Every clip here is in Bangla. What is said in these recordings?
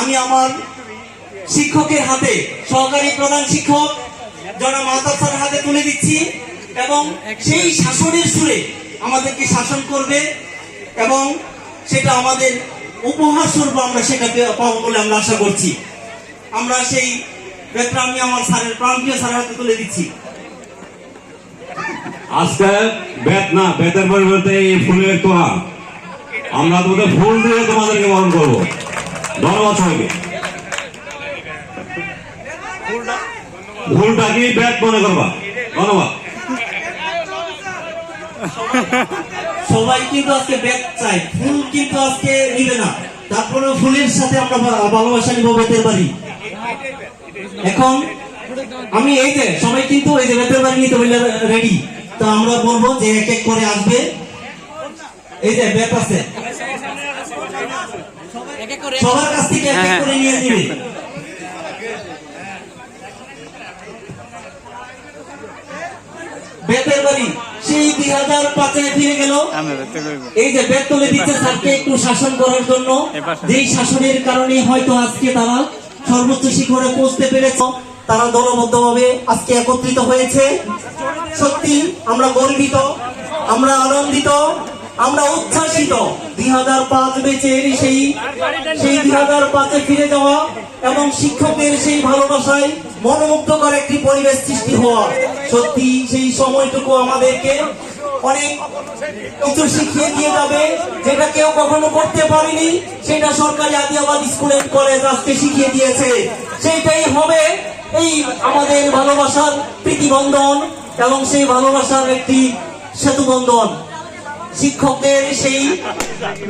আমি আমার শিক্ষকের হাতে, সহকারী প্রধান শিক্ষক মাহতাব স্যারের হাতে তুলে দিচ্ছি এবং সেই শাসনের সুরে আমাদেরকে শাসন করবে এবং সেটা আমাদের উপহার স্বরূপ আমরা সেটাকে পাবো বলে আমরা আশা করছি। আমরা সেই ব্যাপারে আমি আমার স্যারের, প্রাণপ্রিয় স্যারের হাতে তুলে দিচ্ছি। আজকে বেত না বেতের পরিবর্তে এই ফুলের তোলা আমরা তোমাদের ফুল দিয়ে তোমাদেরকে বরণ করব। ধন্যবাদ ফুলটা কি বেত মনে করবা? ধন্যবাদ। সবাই কিন্তু আজকে চাই ফুল কিন্তু আজকে নিবে না। তারপরে ফুলের সাথে আমরা ভালোবাসা নিব বেতের বাড়ি। এখন আমি এই যে, সবাই কিন্তু এই যে বেতের বাড়ি নিতে বললে রেডি। তো আমরা বলব যে এক এক করে আসবে। এই যে বেত আছে। সবার কাছ থেকে এক এক করে নিয়ে নিবে। বেতের বাড়ি সেই দুই হাজার পাঁচে ফিরে গেল। এই যে বেত তুলে দিচ্ছে স্যারকে একটু শাসন করার জন্য। যেই শাসনের কারণে হয়তো আজকে তারা সর্বোচ্চ শিখরে পৌঁছতে পেরেছে তারা দলবদ্ধভাবে আজকে একত্রিত হয়েছে। সত্যি আমরা গর্বিত আমরা আনন্দিত আমরা উচ্ছ্বাসিত। দুই হাজার পাঁচ বেচের সেই সেই দুই হাজার পাঁচে ফিরে যাওয়া এবং শিক্ষকের সেই ভালোবাসায় মনোমুগ্ধকর একটি পরিবেশ সৃষ্টি হওয়া। সত্যি, সেই সময়টুকু আমাদেরকে অনেক কিছু শিখিয়ে দিয়ে যাবে যেটা কেউ কখনো করতে পারেনি। সেটা সরকারি আদিয়াবাদ স্কুল এন্ড কলেজ আজকে শিখিয়ে দিয়েছে। সেইটাই হবে এই আমাদের ভালোবাসার প্রীতিবন্ধন এবং সেই ভালোবাসার একটি সেতুবন্ধন। শিক্ষকদের সেই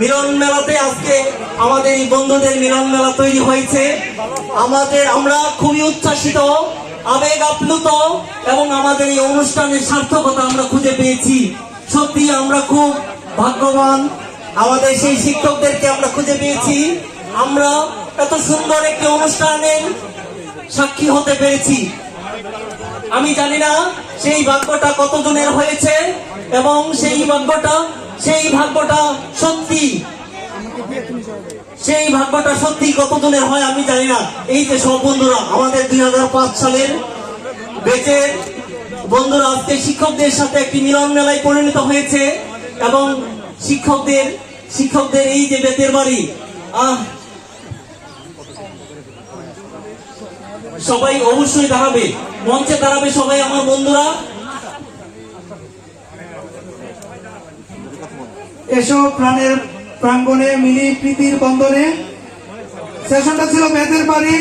মিলন মেলাতে আজকে আমাদের এই বন্ধুদের মিলন মেলা তৈরি হয়েছে। আমাদের, আমরা খুবই উচ্ছ্বাসিত, আবেগ আপ্লুত এবং আমাদের এই অনুষ্ঠানের সার্থকতা আমরা খুঁজে পেয়েছি। সত্যি আমরা খুব ভাগ্যবান, আমাদের সেই শিক্ষকদেরকে আমরা খুঁজে পেয়েছি। আমরা এত সুন্দর একটি অনুষ্ঠানের সাক্ষী হতে পেরেছি। আমি জানি না সেই ভাগ্যটা কতজনের হয়েছে। এবং সেই ভাগ্যটা সেই ভাগ্যটা সত্যি। সেই ভাগ্যটা সত্যি কতজনের হয় আমি জানি না। এই যে সব বন্ধুরা, আমাদের দু হাজার পাঁচ সালের বেচের বন্ধুরা, আজকে শিক্ষকদের সাথে একটি মিলন মেলায় পরিণত হয়েছে এবং শিক্ষকদের শিক্ষকদের এই যে বেতের বাড়ি, আহ, সবাই অবশ্যই দাঁড়াবে, মঞ্চে দাঁড়াবে সবাই আমার বন্ধুরা। এসব প্রাণের প্রাঙ্গণে মিলি প্রীতির বন্ধনে সেশনটা ছিল বেদের বাড়ি।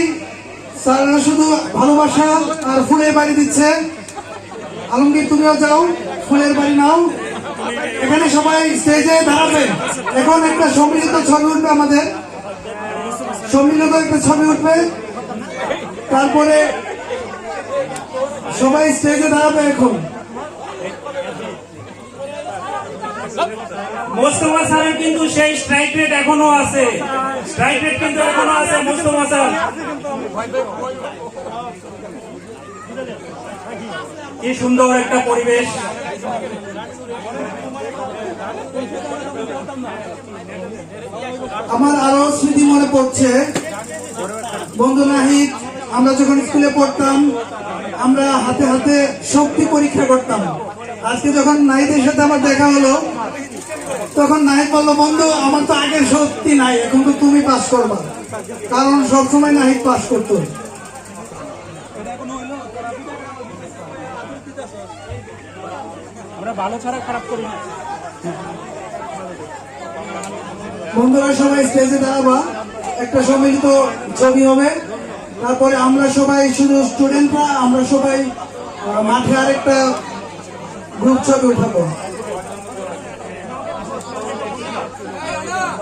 স্যাররা শুধু ভালোবাসা আর ফুলের বাড়ি দিচ্ছে। আলমগীর, তুমিও যাও, ফুলের বাড়ি নাও। এখানে সবাই স্টেজে দাঁড়াবেন এখন একটা সম্মিলিত ছবি উঠবে আমাদের। সম্মিলিত একটা ছবি উঠবে। তারপরে সবাই স্টেজে দাঁড়াবে এখন। মোস্তফা স্যারের কিন্তু সেই স্ট্রাইক রেট এখনও আছে। স্ট্রাইক রেট কিন্তু এখনও আছে, মোস্তফা স্যার কি সুন্দর একটা পরিবেশ। আমার আরও স্মৃতি মনে পড়ছে। বন্ধু নাহিদ, আমরা যখন স্কুলে পড়তাম, আমরা হাতে হাতে শক্তি পরীক্ষা করতাম। আজকে যখন নাহিদের সাথে আমার দেখা হলো তখন নাহিদ বলল বন্ধু আমার তো আগের শক্তি নাই এখন তো তুমি পাস করবা। কারণ সবসময় নাহিদ পাস করতো। আমরা ভালো ছাড়া খারাপ করি না। বন্ধুরা সবাই স্টেজে দাঁড়াবা। একটা সম্মিলিত ছবি হবে। তারপরে আমরা সবাই শুধু স্টুডেন্টরা আমরা সবাই মাঠে আরেকটা গ্রুপ ছবি উঠাবো।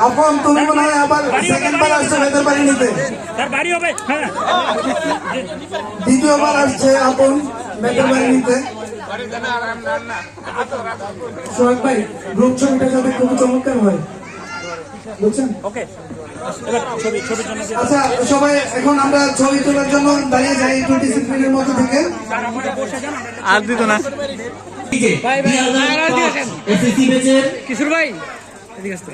আপন তুমি মনে হয় আবার সেকেন্ড বার আসছে বেতন বাড়ি নিতে। তার বাড়ি হবে হ্যাঁ। দ্বিতীয়বার আসছে আপন ব্যাটের বাড়ি নিতে। সোহাগ ভাই গ্রুপ খুব চমৎকার হয়। বুঝছেন? আচ্ছা সবাই এখন আমরা ছবি তোলার জন্য দাঁড়িয়ে যাই একটু ডিসিপ্লিনের মধ্যে থেকে। আর দিত না। এই যে, 2005 SSC ব্যাচের কিশোর ভাই এদিকে আসতে।